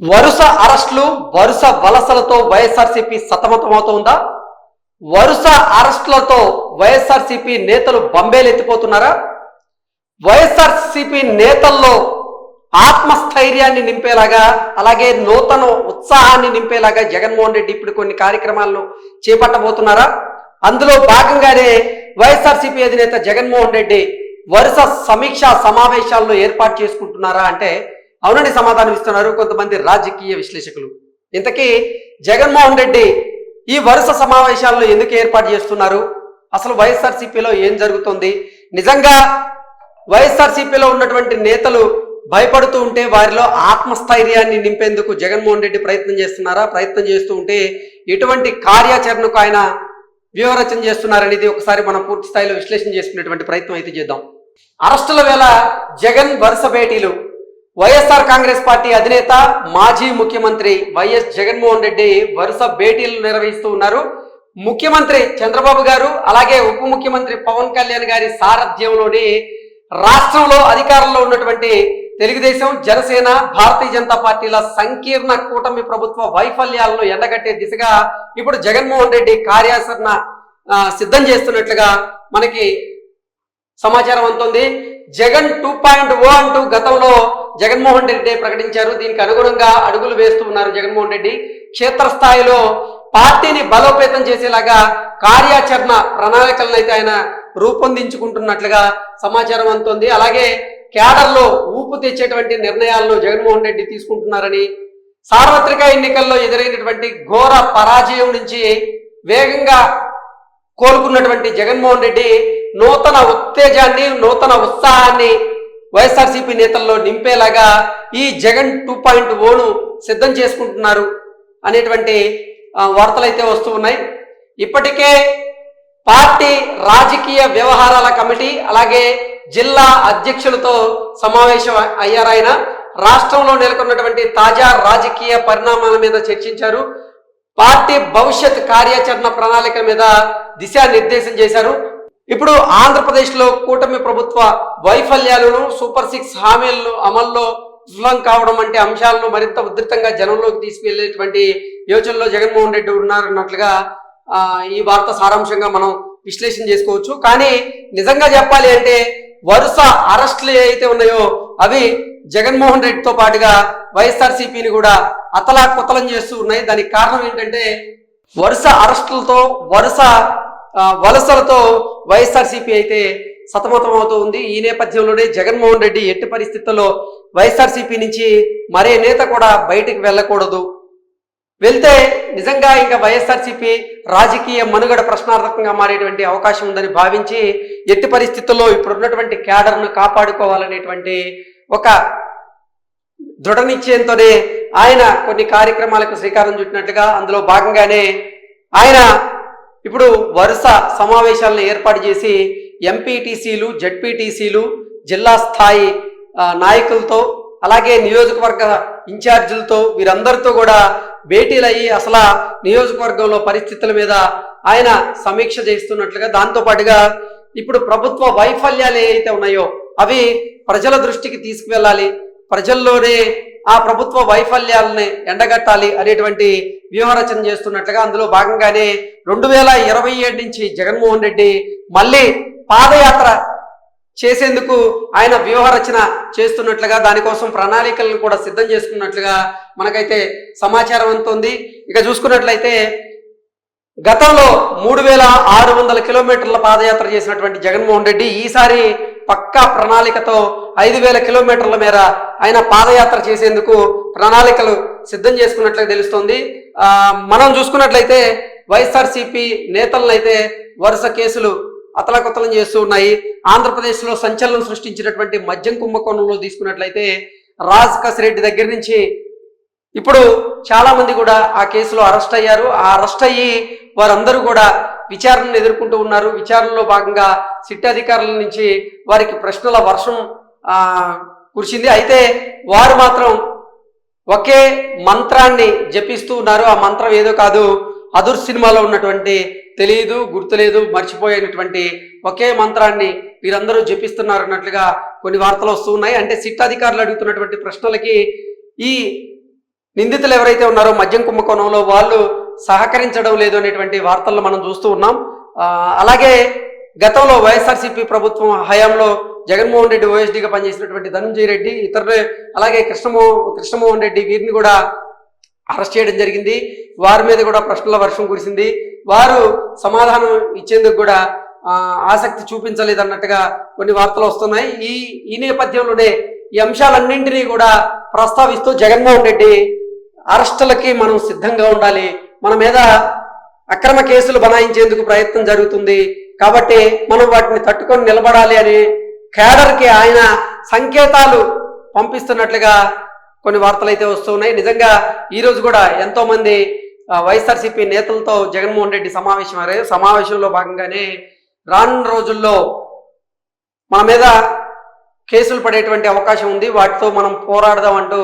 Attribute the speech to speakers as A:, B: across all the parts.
A: వరుస అరెస్టులు వరుస వలసలతో వైఎస్ఆర్సీపీ సతమతమవుతోందా? వరుస అరెస్టులతో వైఎస్ఆర్సీపీ నేతలు బంబేలెత్తిపోతున్నారా? వైఎస్ఆర్సీపీ నేతల్లో ఆత్మస్థైర్యాన్ని నింపేలాగా అలాగే నూతన ఉత్సాహాన్ని నింపేలాగా జగన్మోహన్ రెడ్డి ఇప్పుడు కొన్ని కార్యక్రమాలను చేపట్టబోతున్నారా? అందులో భాగంగానే వైఎస్ఆర్సీపీ అధినేత జగన్మోహన్ రెడ్డి వరుస సమీక్షా సమావేశాలను ఏర్పాటు చేసుకుంటున్నారా అంటే అవునని సమాధానం ఇస్తున్నారు కొంతమంది రాజకీయ విశ్లేషకులు. ఇంతకీ జగన్మోహన్ రెడ్డి ఈ వరుస సమావేశాలను ఎందుకు ఏర్పాటు చేస్తున్నారు? అసలు వైఎస్ఆర్సీపీలో ఏం జరుగుతుంది? నిజంగా వైఎస్ఆర్సీపీలో ఉన్నటువంటి నేతలు భయపడుతూ ఉంటే వారిలో ఆత్మస్థైర్యాన్ని నింపేందుకు జగన్మోహన్ రెడ్డి ప్రయత్నం చేస్తున్నారా? ప్రయత్నం చేస్తూ ఉంటే ఎటువంటి కార్యాచరణకు ఆయన వ్యూహరచన చేస్తున్నారనేది ఒకసారి మనం పూర్తి స్థాయిలో విశ్లేషణ చేసుకునేటువంటి ప్రయత్నం అయితే చేద్దాం. అరెస్టుల వేళ జగన్ వరుస భేటీలు వైఎస్ఆర్ కాంగ్రెస్ పార్టీ అధినేత మాజీ ముఖ్యమంత్రి వైఎస్ జగన్మోహన్ రెడ్డి వరుస భేటీలు నిర్వహిస్తూ ఉన్నారు. ముఖ్యమంత్రి చంద్రబాబు గారు అలాగే ఉప ముఖ్యమంత్రి పవన్ కళ్యాణ్ గారి సారథ్యంలోని రాష్ట్రంలో అధికారంలో ఉన్నటువంటి తెలుగుదేశం జనసేన భారతీయ జనతా పార్టీల సంకీర్ణ కూటమి ప్రభుత్వ వైఫల్యాలను ఎండగట్టే దిశగా ఇప్పుడు జగన్మోహన్ రెడ్డి కార్యాచరణ సిద్ధం చేస్తున్నట్లుగా మనకి సమాచారం అందుతుంది. జగన్ టూ పాయింట్ ఓ అంటూ గతంలో జగన్మోహన్ రెడ్డి ప్రకటించారు. దీనికి అనుగుణంగా అడుగులు వేస్తూ ఉన్నారు జగన్మోహన్ రెడ్డి. క్షేత్రస్థాయిలో పార్టీని బలోపేతం చేసేలాగా కార్యాచరణ ప్రణాళికలను అయితే ఆయన రూపొందించుకుంటున్నట్లుగా సమాచారం అందుతుంది. అలాగే క్యాడర్లో ఊపు తెచ్చేటువంటి నిర్ణయాలను జగన్మోహన్ రెడ్డి తీసుకుంటున్నారని సార్వత్రిక ఎన్నికల్లో ఎదురైనటువంటి ఘోర పరాజయం నుంచి వేగంగా కోలుకున్నటువంటి జగన్మోహన్ రెడ్డి నూతన ఉత్తేజాన్ని నూతన ఉత్సాహాన్ని వైఎస్ఆర్సీపీ నేతల్లో నింపేలాగా ఈ జగన్ టూ పాయింట్ ఓను సిద్ధం చేసుకుంటున్నారు అనేటువంటి వార్తలైతే వస్తూ ఉన్నాయి. ఇప్పటికే పార్టీ రాజకీయ వ్యవహారాల కమిటీ అలాగే జిల్లా అధ్యక్షులతో సమావేశం అయ్యారాయన రాష్ట్రంలో నెలకొన్నటువంటి తాజా రాజకీయ పరిణామాల మీద చర్చించారు. పార్టీ భవిష్యత్ కార్యాచరణ ప్రణాళిక మీద దిశానిర్దేశం చేశారు. ఇప్పుడు ఆంధ్రప్రదేశ్లో కూటమి ప్రభుత్వ వైఫల్యాలను సూపర్ సిక్స్ హామీలను అమల్లో విఫలం కావడం వంటి అంశాలను మరింత ఉధృతంగా జనంలోకి తీసుకువెళ్ళేటువంటి యోచనలో జగన్మోహన్ రెడ్డి ఉన్నారన్నట్లుగా ఈ వార్త సారాంశంగా మనం విశ్లేషణ చేసుకోవచ్చు. కానీ నిజంగా చెప్పాలి అంటే వరుస అరెస్టులు ఏవైతే ఉన్నాయో అవి జగన్మోహన్ రెడ్డితో పాటుగా వైఎస్ఆర్సీపీని కూడా అతలాకుతలం చేస్తూ ఉన్నాయి. దానికి కారణం ఏంటంటే వరుస అరెస్టులతో వరుస వలసలతో వైఎస్ఆర్సీపీ అయితే సతమతం అవుతూ ఉంది. ఈ నేపథ్యంలోనే జగన్మోహన్ రెడ్డి ఎట్టి పరిస్థితుల్లో వైఎస్ఆర్సీపీ నుంచి మరే నేత కూడా బయటికి వెళ్ళకూడదు. వెళ్తే నిజంగా ఇంకా వైఎస్ఆర్సీపీ రాజకీయ మనుగడ ప్రశ్నార్థకంగా మారేటువంటి అవకాశం ఉందని భావించి ఎట్టి పరిస్థితుల్లో ఇప్పుడున్నటువంటి క్యాడర్ను కాపాడుకోవాలనేటువంటి ఒక దృఢ నిశ్చయంతోనే ఆయన కొన్ని కార్యక్రమాలకు శ్రీకారం చుట్టినట్లుగా అందులో భాగంగానే ఆయన ఇప్పుడు వరుస సమావేశాలను ఏర్పాటు చేసి ఎంపీటీసీలు జడ్పీటీసీలు జిల్లా స్థాయి నాయకులతో అలాగే నియోజకవర్గ ఇన్ఛార్జీలతో వీరందరితో కూడా భేటీలు అయ్యి అసలు నియోజకవర్గంలో పరిస్థితుల మీద ఆయన సమీక్ష చేస్తున్నట్లుగా దాంతో పాటుగా ఇప్పుడు ప్రభుత్వ వైఫల్యాలు ఏవైతే ఉన్నాయో అవి ప్రజల దృష్టికి తీసుకువెళ్ళాలి. ప్రజల్లోనే ఆ ప్రభుత్వ వైఫల్యాలని ఎండగట్టాలి అనేటువంటి వ్యూహరచన చేస్తున్నట్లుగా అందులో భాగంగానే రెండు వేల ఇరవై ఏడు నుంచి జగన్మోహన్ రెడ్డి మళ్ళీ పాదయాత్ర చేసేందుకు ఆయన వ్యూహరచన చేస్తున్నట్లుగా దానికోసం ప్రణాళికలను కూడా సిద్ధం చేసుకున్నట్లుగా మనకైతే సమాచారం అందుతుంది. ఇక చూసుకున్నట్లయితే గతంలో మూడు వేల ఆరు వందల కిలోమీటర్ల పాదయాత్ర చేసినటువంటి జగన్మోహన్ రెడ్డి ఈసారి పక్కా ప్రణాళికతో ఐదు వేల కిలోమీటర్ల మేర ఆయన పాదయాత్ర చేసేందుకు ప్రణాళికలు సిద్ధం చేసుకున్నట్లు తెలుస్తోంది. మనం చూసుకున్నట్లయితే వైఎస్ఆర్సీపీ నేతలను అయితే వరుస కేసులు అతలకుతలం చేస్తూ ఉన్నాయి. ఆంధ్రప్రదేశ్లో సంచలనం సృష్టించినటువంటి మద్యం కుంభకోణంలో తీసుకున్నట్లయితే రాజ్ కసిరెడ్డి దగ్గర నుంచి ఇప్పుడు చాలామంది కూడా ఆ కేసులో అరెస్ట్ అయ్యారు. ఆ అరెస్ట్ అయ్యి వారందరూ కూడా విచారణను ఎదుర్కొంటూ ఉన్నారు. విచారణలో భాగంగా సిట్ అధికారుల నుంచి వారికి ప్రశ్నల వర్షం కురిసింది. అయితే వారు మాత్రం ఒకే మంత్రాన్ని జపిస్తూ ఉన్నారు. ఆ మంత్రం ఏదో కాదు అదుర్ సినిమాలో ఉన్నటువంటి తెలియదు గుర్తులేదు మర్చిపోయినటువంటి ఒకే మంత్రాన్ని వీరందరూ జపిస్తున్నారు అన్నట్లుగా కొన్ని వార్తలు వస్తూ ఉన్నాయి. అంటే సిట్ అధికారులు అడుగుతున్నటువంటి ప్రశ్నలకి ఈ నిందితులు ఎవరైతే ఉన్నారో మద్యం కుంభకోణంలో వాళ్ళు సహకరించడం లేదు అనేటువంటి వార్తల్లో మనం చూస్తూ ఉన్నాం. అలాగే గతంలో వైఎస్ఆర్సీపీ ప్రభుత్వం హయాంలో జగన్మోహన్ రెడ్డి ఓఎస్డీగా పనిచేసినటువంటి ధనంజయ రెడ్డి ఇతరులు అలాగే కృష్ణమో కృష్ణమోహన్ రెడ్డి వీరిని కూడా అరెస్ట్ చేయడం జరిగింది. వారి మీద కూడా ప్రశ్నల వర్షం కురిసింది. వారు సమాధానం ఇచ్చేందుకు కూడా ఆసక్తి చూపించలేదన్నట్టుగా కొన్ని వార్తలు వస్తున్నాయి. ఈ ఈ నేపథ్యంలోనే ఈ అంశాలన్నింటినీ కూడా ప్రస్తావిస్తూ జగన్మోహన్ రెడ్డి అరెస్టులకి మనం సిద్ధంగా ఉండాలి. మన మీద అక్రమ కేసులు బనాయించేందుకు ప్రయత్నం జరుగుతుంది. కాబట్టి మనం వాటిని తట్టుకొని నిలబడాలి అని కేడర్కి ఆయన సంకేతాలు పంపిస్తున్నట్లుగా కొన్ని వార్తలు అయితే వస్తున్నాయి నిజంగా ఈరోజు కూడా ఎంతోమంది వైఎస్ఆర్సీపీ నేతలతో జగన్మోహన్ రెడ్డి సమావేశం అయ్యారు సమావేశంలో భాగంగానే రానున్న రోజుల్లో మన మీద కేసులు పడేటువంటి అవకాశం ఉంది. వాటితో మనం పోరాడదాం అంటూ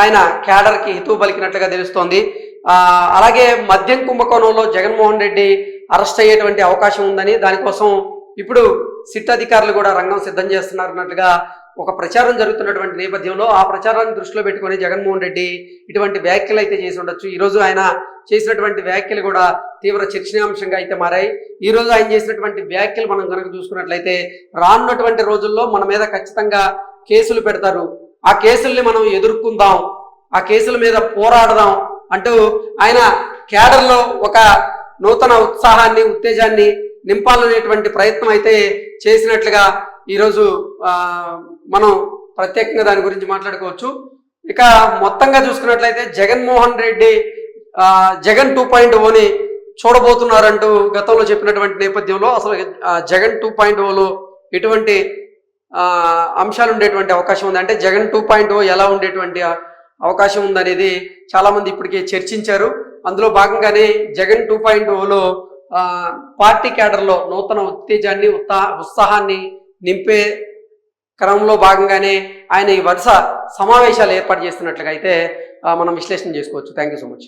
A: ఆయన క్యాడర్కి హితవు పలికినట్లుగా తెలుస్తోంది. అలాగే మద్యం కుంభకోణంలో జగన్మోహన్ రెడ్డి అరెస్ట్ అయ్యేటువంటి అవకాశం ఉందని దానికోసం ఇప్పుడు సిట్ అధికారులు కూడా రంగం సిద్ధం చేస్తున్నారు అన్నట్లుగా ఒక ప్రచారం జరుగుతున్నటువంటి నేపథ్యంలో ఆ ప్రచారాన్ని దృష్టిలో పెట్టుకుని జగన్మోహన్ రెడ్డి ఇటువంటి వ్యాఖ్యలు అయితే చేసి ఉండొచ్చు. ఈరోజు ఆయన చేసినటువంటి వ్యాఖ్యలు కూడా తీవ్ర చర్చనీయాంశంగా అయితే మారాయి. ఈ రోజు ఆయన చేసినటువంటి వ్యాఖ్యలు మనం కనుక చూసుకున్నట్లయితే రానున్నటువంటి రోజుల్లో మన మీద ఖచ్చితంగా కేసులు పెడతారు. ఆ కేసుల్ని మనం ఎదుర్కొందాం. ఆ కేసుల మీద పోరాడదాం. అంటూ ఆయన కేడర్లో ఒక నూతన ఉత్సాహాన్ని ఉత్తేజాన్ని నింపాలనేటువంటి ప్రయత్నం అయితే చేసినట్లుగా ఈరోజు మనం ప్రత్యేకంగా దాని గురించి మాట్లాడుకోవచ్చు. ఇక మొత్తంగా చూసుకున్నట్లయితే జగన్మోహన్ రెడ్డి జగన్ టూ పాయింట్ ఓని చూడబోతున్నారంటూ గతంలో చెప్పినటువంటి నేపథ్యంలో అసలు జగన్ టూ పాయింట్ ఓలో ఎటువంటి అంశాలు ఉండేటువంటి అవకాశం ఉంది. అంటే జగన్ టూ పాయింట్ ఓ ఎలా ఉండేటువంటి అవకాశం ఉందనేది చాలామంది ఇప్పటికే చర్చించారు. అందులో భాగంగానే జగన్ టూ పాయింట్ ఓలో పార్టీ క్యాడర్లో నూతన ఉత్తేజాన్ని ఉత్సా ఉత్సాహాన్ని నింపే క్రమంలో భాగంగానే ఆయన ఈ వరుస సమావేశాలు ఏర్పాటు చేస్తున్నట్లుగా అయితే మనం విశ్లేషణ చేసుకోవచ్చు. Thank you so much